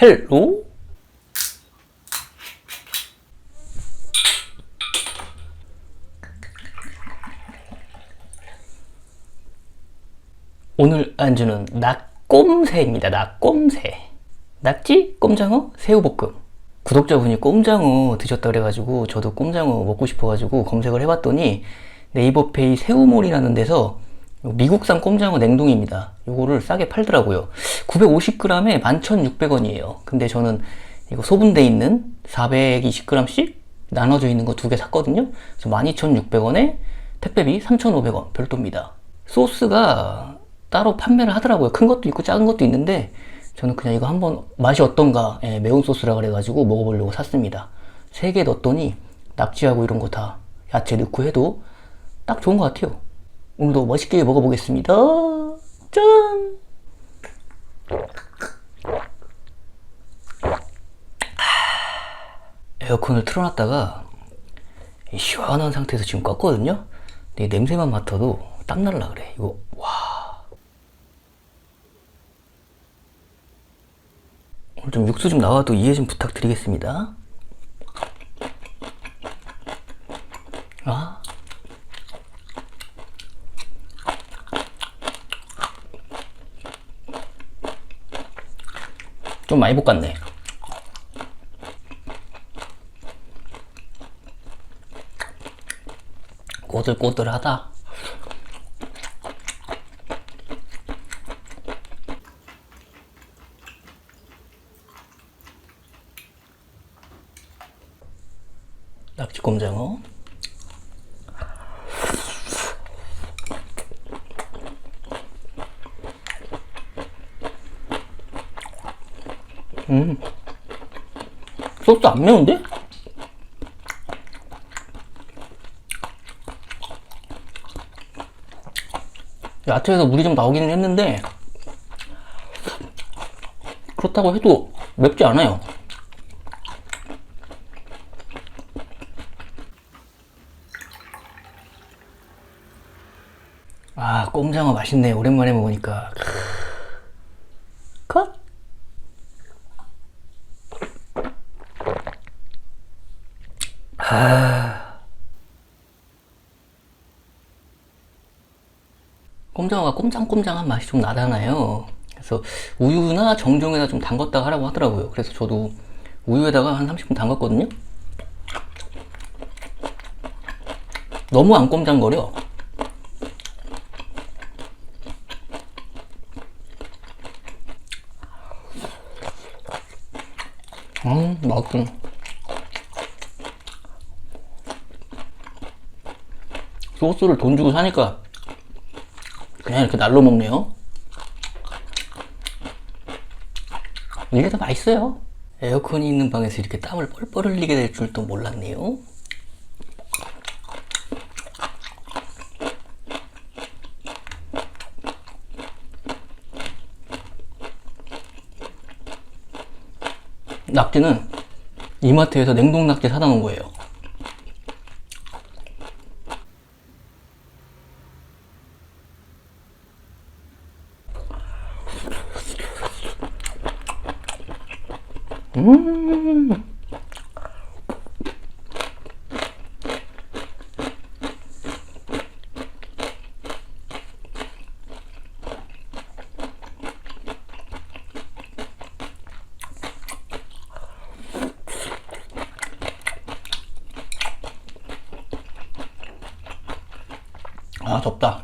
헬로? 오늘 안주는 낙꼼새입니다. 낙꼼새. 낙지, 꼼장어, 새우볶음. 구독자분이 꼼장어 드셨다 그래가지고 저도 꼼장어 먹고 싶어가지고 검색을 해봤더니 네이버페이 새우몰이라는 데서 미국산 꼼장어 냉동입니다. 요거를 싸게 팔더라고요. 950g에 11,600원이에요. 근데 저는 이거 소분돼 있는 420g씩 나눠져 있는 거 두 개 샀거든요. 그래서 12,600원에 택배비 3,500원 별도입니다. 소스가 따로 판매를 하더라고요. 큰 것도 있고 작은 것도 있는데 저는 그냥 이거 한번 맛이 어떤가 예, 매운 소스라 그래가지고 먹어보려고 샀습니다. 세 개 넣었더니 낙지하고 이런 거 다 야채 넣고 해도 딱 좋은 것 같아요. 오늘도 맛있게 먹어보겠습니다. 짠! 에어컨을 틀어놨다가 이 시원한 상태에서 지금 껐거든요. 근데 이 냄새만 맡아도 땀날라 그래. 이거 와. 오늘 좀 육수 좀 나와도 이해 좀 부탁드리겠습니다. 아. 좀 많이 볶았네. 꼬들꼬들하다. 낙지곰장어. 음. 소스 안 매운데? 야채에서 물이 좀 나오기는 했는데 그렇다고 해도 맵지 않아요. 아, 꼼장어 맛있네. 오랜만에 먹으니까. 꼼장어가 꼼장꼼장한 맛이 좀 나잖아요. 그래서 우유나 정종에다 좀 담갔다 하라고 하더라고요. 그래서 저도 우유에다가 한 30분 담갔거든요. 너무 안 꼼장거려. 음, 맛있어. 소스를 돈 주고 사니까 그냥 이렇게 날로 먹네요. 이게 더 맛있어요. 에어컨이 있는 방에서 이렇게 땀을 뻘뻘 흘리게 될 줄도 몰랐네요. 낙지는 이마트에서 냉동 낙지 사다 놓은 거예요. 아, 덥다.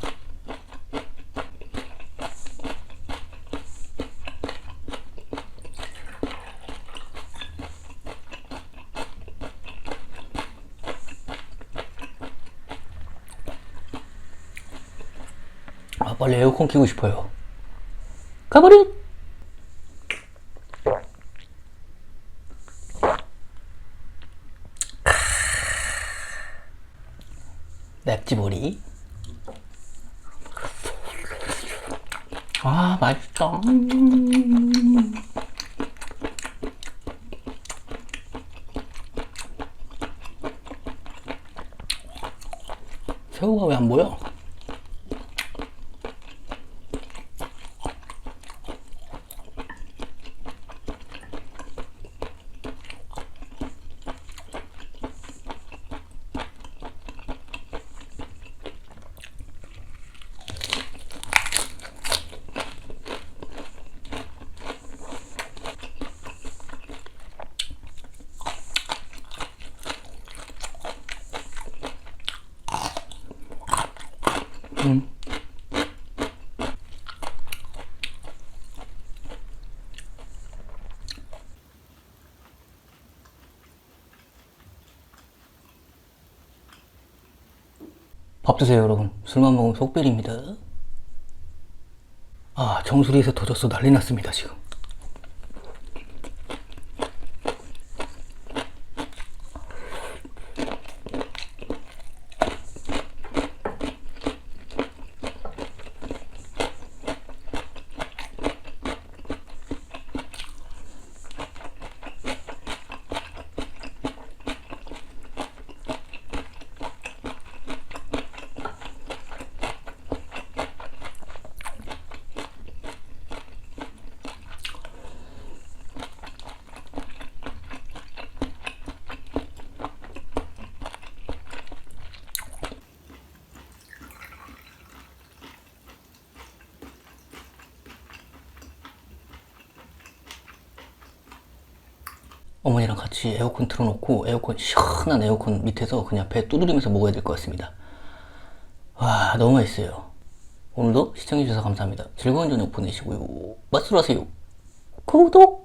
아, 빨리 에어컨 켜고 싶어요. 가버릇! 낙지보리. 아, 맛있다. 음. 새우가 왜 안 보여? 음. 밥 드세요, 여러분. 술만 먹으면 속 베립니다. 아, 정수리에서 터졌어. 난리 났습니다, 지금. 어머니랑 같이 에어컨 틀어놓고 에어컨 시원한 에어컨 밑에서 그냥 배 두드리면서 먹어야 될 것 같습니다. 와 너무 맛있어요. 오늘도 시청해주셔서 감사합니다. 즐거운 저녁 보내시고요. 맛으로 하세요. 구독!